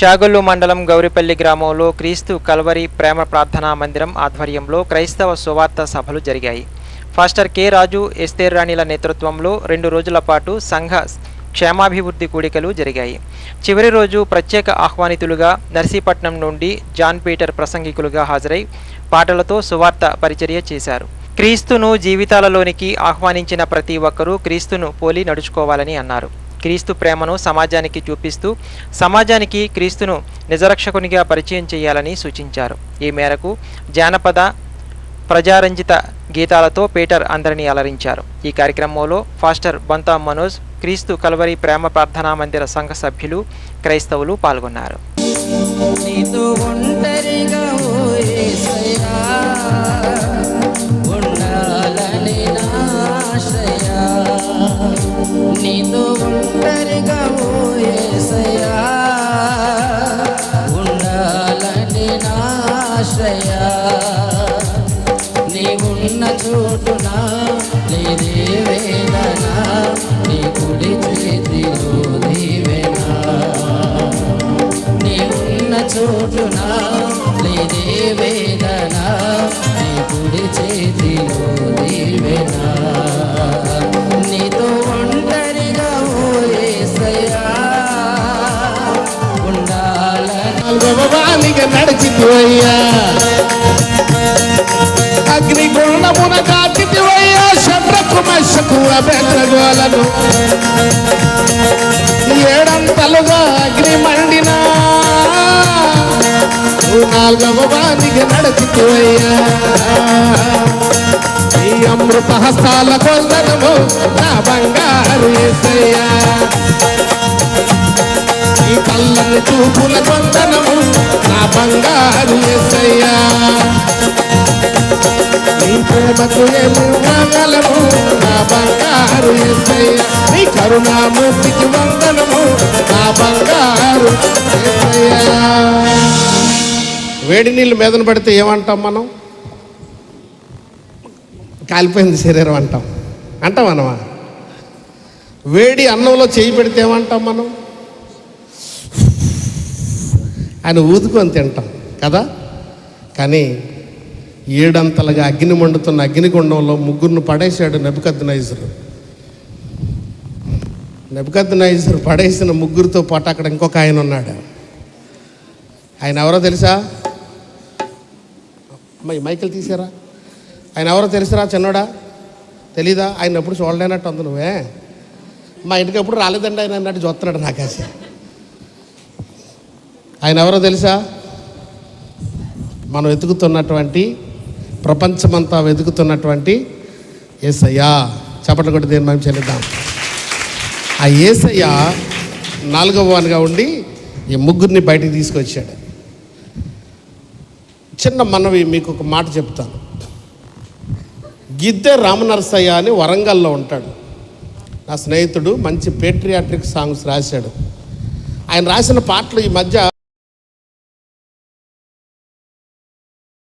చాగొల్లు మండలం గౌరిపల్లి గ్రామంలో క్రీస్తు కల్వరి ప్రేమ ప్రార్థనా మందిరం ఆధ్వర్యంలో క్రైస్తవ సువార్త సభలు జరిగాయి. ఫాస్టర్ కె రాజు ఎస్తేర్ రాణిల నేతృత్వంలో రెండు రోజుల పాటు సంఘ క్షేమాభివృద్ధి కూడికలు జరిగాయి. చివరి రోజు ప్రత్యేక ఆహ్వానితులుగా నర్సీపట్నం నుండి జాన్ పీటర్ ప్రసంగికులుగా హాజరై పాటలతో సువార్త పరిచర్య చేశారు. క్రీస్తును జీవితాలలోనికి ఆహ్వానించిన ప్రతి ఒక్కరూ క్రీస్తును పోలి నడుచుకోవాలని అన్నారు. క్రీస్తు ప్రేమను సమాజానికి చూపిస్తూ సమాజానికి క్రీస్తును నిజరక్షకునిగా పరిచయం చేయాలని సూచించారు. ఈ మేరకు జానపద ప్రజారంజిత గీతాలతో పీటర్ అందరినీ అలరించారు. ఈ కార్యక్రమంలో ఫాస్టర్ బంతా మనోజ్ క్రీస్తు కలవరి ప్రేమ ప్రార్థనా మందిర సంఘ సభ్యులు క్రైస్తవులు పాల్గొన్నారు. ఉండాలని చోటున లేదే వేదన? నీ కుడి చేతిలో దీవెనా నీవున్న చోటున? లేదే వేదన? నీ కుడి చేతిలో దీవెన నీతో ఒంటరిగా ఓ ఉండాలని? నాలుగవవానిగా మశకు ఏడంతలుగా అగ్ని మండినా. నాలుగవ వానికి నడిచిపోయ్యా ఈ అమృత హస్తాల కొందనము నా బంగారు ఏసయ్యా. ఈ కళ్ళని చూపుల కొందనము నా బంగారు ఏసయ్యా. ప్రేమకు ఏమి నా బంగారు ఏసయ్యా నీ కరుణామూర్తికి వందనము నా బంగారు వేడి నీళ్ళు మీదన పడితే ఏమంటాం మనం? కాలిపోయింది శరీరం అంటాం. అంటాం అనమా వేడి అన్నంలో చేయి పెడితే ఏమంటాం మనం? ఆయన ఊదుకొని తింటాం కదా? కానీ ఏడంతలుగా అగ్ని మండుతున్న అగ్నిగుండంలో ముగ్గురును పడేశాడు నెబద్ నెబద్ పడేసిన ముగ్గురితో పాటు అక్కడ ఇంకొక ఆయన ఉన్నాడు. ఆయన ఎవరో తెలుసా? అమ్మాయి మైకిల్ తీసారా? ఆయన ఎవరో తెలుసురా చిన్నోడా? తెలీదా? ఆయన ఎప్పుడు చూడలేనట్టు ఉంది నువ్వే? మా ఇంటికి ఎప్పుడు రాలేదండి ఆయన అన్నట్టు చూస్తున్నాడు నాకేసి ఆయన ఎవరో తెలుసా? మనం వెతుకుతున్నటువంటి ప్రపంచమంతా వెతుకుతున్నటువంటి ఏసయ్యా. చప్పట్లు కొట్టి దేని మనం చెల్లిద్దాం. ఆ ఏసయ్య నాలుగవ వానిగా ఉండి ఈ ముగ్గురిని బయటికి తీసుకొచ్చాడు. చిన్న మనవి మీకు ఒక మాట చెప్తాను. గిద్దె రామనరసయ్య అని వరంగల్లో ఉంటాడు. నా స్నేహితుడు మంచి పేట్రియాట్రిక్ సాంగ్స్ రాశాడు. ఆయన రాసిన పాటలు ఈ మధ్య